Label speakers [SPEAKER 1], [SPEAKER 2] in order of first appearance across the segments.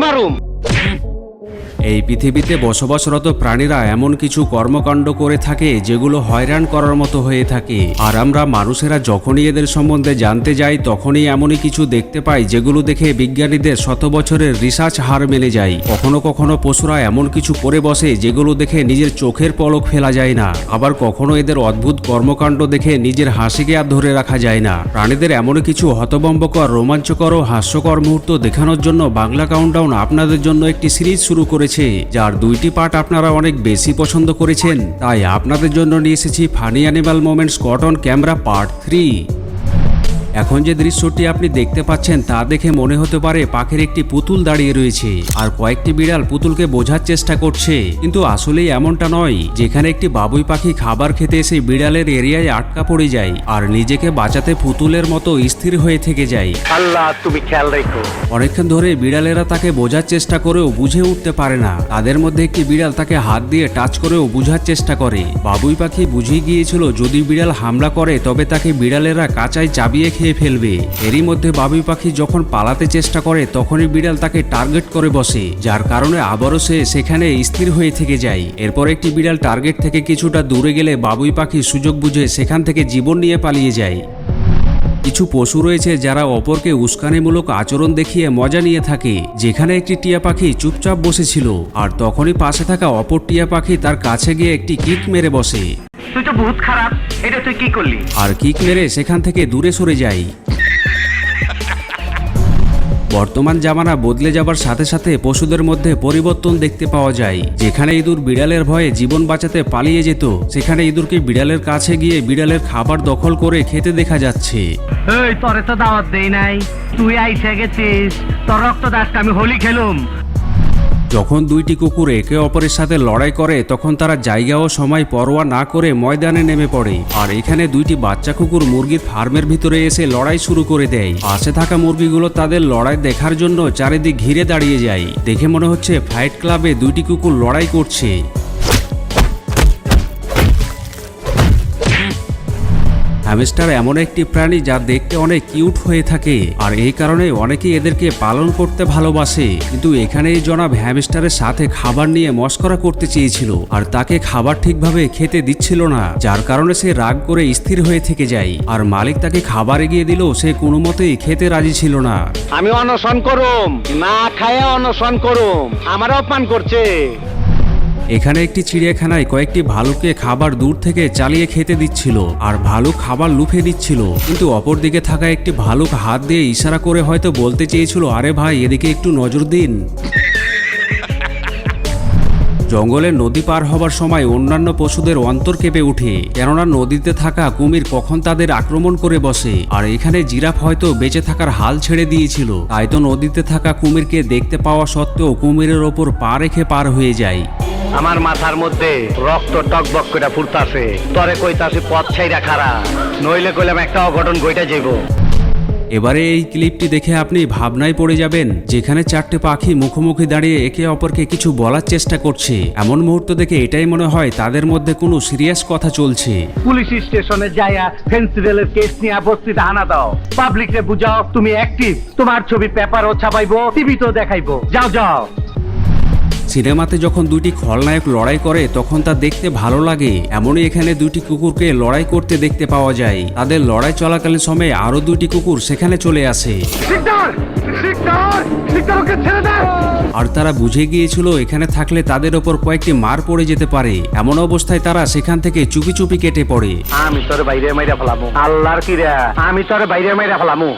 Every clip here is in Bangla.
[SPEAKER 1] my room.
[SPEAKER 2] এই পৃথিবীতে বসবাসরত প্রাণীরা এমন কিছু কর্মকাণ্ড করে থাকে যেগুলো হয়রান করার মতো হয়ে থাকে। আর আমরা মানুষেরা যখনই এদের সম্বন্ধে জানতে যাই, তখনই এমনই কিছু দেখতে পাই যেগুলো দেখে বিজ্ঞানীদের শত বছরের রিসার্চ হার মেনে যায়। কখনো কখনো পশুরা এমন কিছু করে বসে যেগুলো দেখে নিজের চোখের পলক ফেলা যায় না। আবার কখনো এদের অদ্ভুত কর্মকাণ্ড দেখে নিজের হাসিকে আর ধরে রাখা যায় না। প্রাণীদের এমন কিছু হতবম্বকর রোমাঞ্চকর ও হাস্যকর মুহূর্ত দেখানোর জন্য বাংলা কাউন্টাউন আপনাদের জন্য একটি সিরিজ শুরু করেছে। যার দুইটি পার্ট আপনারা অনেক বেশি পছন্দ করেছেন। তাই আপনাদের জন্য নিয়ে এসেছি funny animal moments caught on camera part three. এখন যে দৃশ্যটি আপনি দেখতে পাচ্ছেন তা দেখে মনে হতে পারে পাখির একটি পুতুল দাঁড়িয়ে রয়েছে। আর কয়েকটি বিড়াল পুতুলকে বোঝার চেষ্টা করছে। কিন্তু আসলেই এমনটা নয় যেখানে একটি বাবুই পাখি খাবার খেতে এসে বিড়ালের এরিয়ায় আটকা পড়ে যায় আর নিজেকে বাঁচাতে পুতুলের মতো স্থির হয়ে থেকে যায়।
[SPEAKER 1] আল্লাহ তুমি খেয়াল রেখো।
[SPEAKER 2] অনেকক্ষণ ধরে বিড়ালেরা তাকে বোঝার চেষ্টা করেও বুঝে উঠতে পারে না। তাদের মধ্যে একটি বিড়াল তাকে হাত দিয়ে টাচ করেও বুঝার চেষ্টা করে। বাবুই পাখি বুঝে গিয়েছিল যদি বিড়াল হামলা করে তবে তাকে বিড়ালেরা কাঁচায় চাবিয়ে খেয়ে ফেলবে। এরই মধ্যে বাবুই পাখি যখন পালাতে চেষ্টা করে, তখনই বিড়াল তাকে টার্গেট করে বসে, যার কারণে আবারও সে সেখানে স্থির হয়ে থেকে যায়। এরপর একটি বিড়াল টার্গেট থেকে কিছুটা দূরে গেলে বাবুই পাখি সুযোগ বুঝে সেখান থেকে জীবন নিয়ে পালিয়ে যায়। কিছু পশু রয়েছে যারা অপরকে উস্কানিমূলক আচরণ দেখিয়ে মজা নিয়ে থাকে। যেখানে একটি টিয়া পাখি চুপচাপ বসেছিল, আর তখনই পাশে থাকা অপর টিয়া পাখি তার কাছে গিয়ে একটি কিক মেরে বসে।
[SPEAKER 1] তুই তো বহুত খারাপ। এটা তুই কি করলি?
[SPEAKER 2] আর কিক মেরে সেখান থেকে দূরে সরে যাই? বর্তমান জামানা বদলে যাবার সাথে সাথে পশুদের মধ্যে পরিবর্তন দেখতে পাওয়া যায়। যেখানে ইঁদুর বিড়ালের ভয়ে জীবন বাঁচাতে পালিয়ে যেত সেখানে ইঁদুরকে বিড়ালের কাছে গিয়ে বিড়ালের খাবার দখল করে খেতে দেখা যাচ্ছে।
[SPEAKER 1] এই তোরে তো দাওয়াত দেই নাই। তুই আইসে গেছিস তোর রক্ত আমি হোলি খেলুম।
[SPEAKER 2] যখন দুইটি কুকুর একে অপরের সাথে লড়াই করে, তখন তারা জায়গা ও সময় পরোয়া না করে ময়দানে নেমে পড়ে। আর এখানে দুইটি বাচ্চা কুকুর মুরগির ফার্মের ভিতরে এসে লড়াই শুরু করে দেয়। পাশে থাকা মুরগিগুলো তাদের লড়াই দেখার জন্য চারিদিক ঘিরে দাঁড়িয়ে যায়। দেখে মনে হচ্ছে ফাইট ক্লাবে দুইটি কুকুর লড়াই করছে। হ্যামস্টার এমন একটি প্রাণী যা দেখতে অনেক কিউট হয়ে থাকে। আর এই কারণে অনেকেই এদেরকে পালন করতে ভালোবাসে। কিন্তু এখানে এই জনাব হ্যামস্টারের সাথে খাবার নিয়ে মস্করা করতে চেয়েছিল। আর তাকে খাবার ঠিকভাবে খেতে দিচ্ছিল না, যার কারণে সে রাগ করে স্থির হয়ে থেকে যায়। আর মালিক তাকে খাবার এগিয়ে দিল সে কোনো মতেই খেতে রাজি ছিল না।
[SPEAKER 1] আমি অনশন করুম। না খায় অনশন করুম। আমার অপমান করছে।
[SPEAKER 2] এখানে একটি চিড়িয়াখানায় কয়েকটি ভালুককে খাবার দূর থেকে চালিয়ে খেতে দিচ্ছিল আর ভালুক খাবার লুফে দিচ্ছিল। কিন্তু অপরদিকে থাকা একটি ভালুক হাত দিয়ে ইশারা করে হয়তো বলতে চেয়েছিল, আরে ভাই, এদিকে একটু নজর দিন। জঙ্গলে নদী পার হবার সময় অন্যান্য পশুদের অন্তর কেঁপে ওঠে কেননা নদীতে থাকা কুমির কখন তাদের আক্রমণ করে বসে, আর এখানে জিরাফ হয়তো বেঁচে থাকার হাল ছেড়ে দিয়েছিল। তাই তো নদীতে থাকা কুমিরকে দেখতে পাওয়া সত্ত্বেও কুমিরের ওপর পা রেখে পার হয়ে যায়।
[SPEAKER 1] আমার মাথার মধ্যে রক্ত টকবক করে ফুরতাছে। তরে কইতাছে পথ ছাইরা খারা নইলে কইলাম একটা অঘটন গইটা যাইব।
[SPEAKER 2] এবারে এই ক্লিপটি দেখে আপনি ভাবনায় পড়ে যাবেন যেখানে চারটে পাখি মুখোমুখি দাঁড়িয়ে একে অপরকে কিছু বলার চেষ্টা করছে। এমন মুহূর্ত দেখে এটাই মনে হয় তাদের মধ্যে কোনো সিরিয়াস কথা চলছে।
[SPEAKER 1] পুলিশ স্টেশনে যাইয়া ফেন্সিডেলের কেস নিয়ে বস্তিতে হানা দাও। পাবলিকরে বুঝাও তুমি অ্যাক্টিভ তোমার ছবি পেপারও ছাপাইবো টিভিতেও দেখাইবো। যাও যাও।
[SPEAKER 2] সিনেমাতে যখন দুইটি খলনায়ক লড়াই করে তখন তা দেখতে ভালো লাগে। এমনই এখানে দুইটি কুকুরকে লড়াই করতে দেখতে পাওয়া যায়। তাদের লড়াই চলাকালীন সময়ে আরও দুইটি কুকুর সেখানে চলে আসে। আর তারা বুঝে গিয়েছিল এখানে থাকলে তাদের ওপর কয়েকটি মার পড়ে যেতে পারে। এমন অবস্থায় তারা সেখান থেকে চুপি চুপি কেটে পড়ে।
[SPEAKER 1] আমি তোর বাইরে মাইরা ফেলামু। আল্লাহর কিরা আমি তোর বাইরে মাইরা ফেলামু।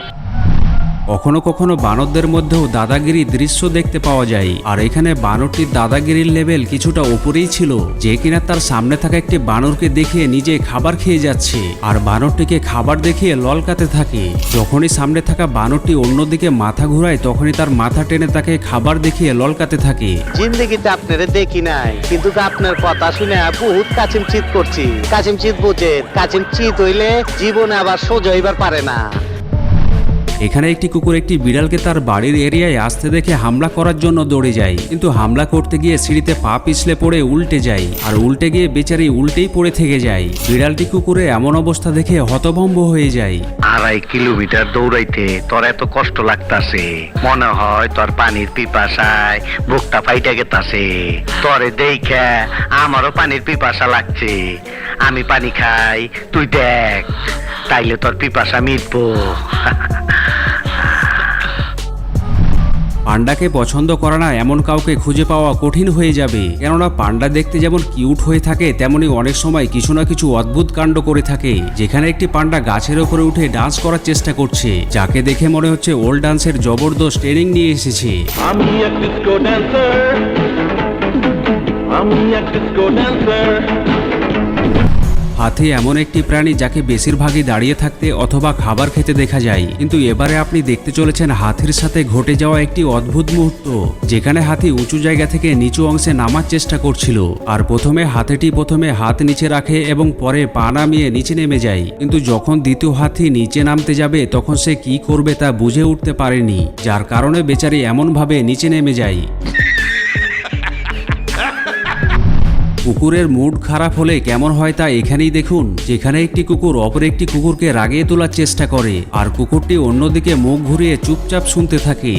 [SPEAKER 2] কখনো কখনো বানরদের মধ্যেও দাদাগিরি দৃশ্য দেখতে পাওয়া যায়। আর এখানে বানরটির দাদাগিরির লেভেল কিছুটা ওপরেই ছিল, যে কিনা তার সামনে থাকা একটি বানরকে দেখে নিজে খাবার খেয়ে যাচ্ছে। আর বানরটিকে খাবার দেখিয়ে ললকাতে থাকে। যখনই সামনে থাকা বানরটি অন্যদিকে মাথা ঘুরায়, তখনই তার মাথা টেনে তাকে খাবার দেখিয়ে ললকাতে থাকে।
[SPEAKER 3] জিন্দগিতে আপনারে দেখি নাই, কিন্তু আপনার কথা শুনে বহুত কাচিম চিত করছি। কাচিম চিত বুঝে কাচিম চিত হইলে জীবনে আবার সোজা হইবার পারে না।
[SPEAKER 2] এখানে একটি কুকুর একটি বিড়ালকে তার বাড়ির এরিয়ায় আসতে দেখে হামলা করার জন্য দৌড়ে যায়। কিন্তু হামলা করতে গিয়ে সিঁড়িতে পা পিছলে পড়ে উল্টে যায় আর উল্টে গিয়ে বেচারি উল্টেই পড়ে থেকে যায়। বিড়ালটি কুকুরের এমন অবস্থা দেখে হতভম্ব হয়ে যায়।
[SPEAKER 1] আড়াই কিলোমিটার দৌড়াইতে তোর এত কষ্ট লাগতাছে। মনে হয় তোর পানির পিপাসায় বুকটা ফাইটা গেতাছে। তোরে দেখে আমারও পানির পিপাসা লাগছে। আমি পানি খাই, তুই দেখ। তাইলে তোর পিপাসা মিটবো।
[SPEAKER 2] পান্ডাকে পছন্দ করা না এমন কাউকে খুঁজে পাওয়া কঠিন হয়ে যাবে। কেননা পান্ডা দেখতে যেমন কিউট হয়ে থাকে তেমনি অনেক সময় কিছু না কিছু অদ্ভুত কাণ্ড করে থাকে। যেখানে একটি পান্ডা গাছের ওপরে উঠে ডান্স করার চেষ্টা করছে যাকে দেখে মনে হচ্ছে ওল্ড ডান্সের জবরদস্ত ট্রেনিং নিয়ে এসেছে।
[SPEAKER 4] আমি এক ডিস্কো ড্যান্সার আমি এক ডিস্কো ড্যান্সার
[SPEAKER 2] হাতি এমন একটি প্রাণী যাকে বেশিরভাগই দাঁড়িয়ে থাকতে অথবা খাবার খেতে দেখা যায়। কিন্তু এবারে আপনি দেখতে চলেছেন হাতির সাথে ঘটে যাওয়া একটি অদ্ভুত মুহূর্ত, যেখানে হাতি উঁচু জায়গা থেকে নিচু অংশে নামার চেষ্টা করছিল। আর প্রথমে হাতিটি প্রথমে হাত নিচে রাখে এবং পরে পা নামিয়ে নিচে নেমে যায়। কিন্তু যখন দ্বিতীয় হাতি নিচে নামতে যাবে, তখন সে কি করবে তা বুঝে উঠতে পারেনি, যার কারণে বেচারি এমনভাবে নিচে নেমে যায়। কুকুরের মুড খারাপ হলে কেমন হয় তা এখানেই দেখুন। যেখানে একটি কুকুর, অপর একটি কুকুরকে রাগিয়ে তোলার চেষ্টা করে। আর কুকুরটি অন্যদিকে মুখ ঘুরিয়ে চুপচাপ শুনতে থাকে।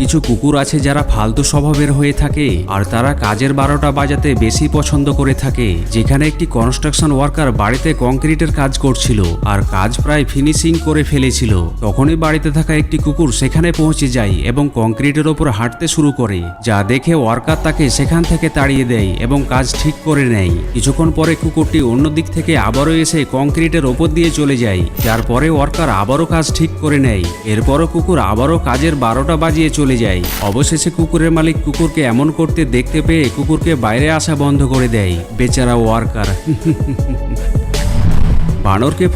[SPEAKER 2] কিছু কুকুর আছে যারা ফালতু স্বভাবের হয়ে থাকে, আর তারা কাজের বারোটা বাজাতে বেশি পছন্দ করে থাকে। যেখানে একটি কনস্ট্রাকশন ওয়ার্কার বাড়িতে কংক্রিটের কাজ করছিল, আর কাজ প্রায় ফিনিশিং করে ফেলেছিল। তখনই বাড়িতে থাকা একটি কুকুর সেখানে পৌঁছে যায় এবং কংক্রিটের ওপর হাঁটতে শুরু করে, যা দেখে ওয়ার্কার তাকে সেখান থেকে তাড়িয়ে দেয় এবং কাজ ঠিক করে নেয়। কিছুক্ষণ পরে কুকুরটি অন্য দিক থেকে আবারও এসে কংক্রিটের ওপর দিয়ে চলে যায়, যার পরে ওয়ার্কার আবারও কাজ ঠিক করে নেয়। এরপরও কুকুর আবারও কাজের বারোটা বাজিয়ে চলে যায়। অবশেষে কুকুরের মালিক কুকুরকে এমন করতে দেখতে পেয়ে কুকুরকে বাইরে আসা বন্ধ করে দেয়। বেচারা ওয়ার্কার। বানরকে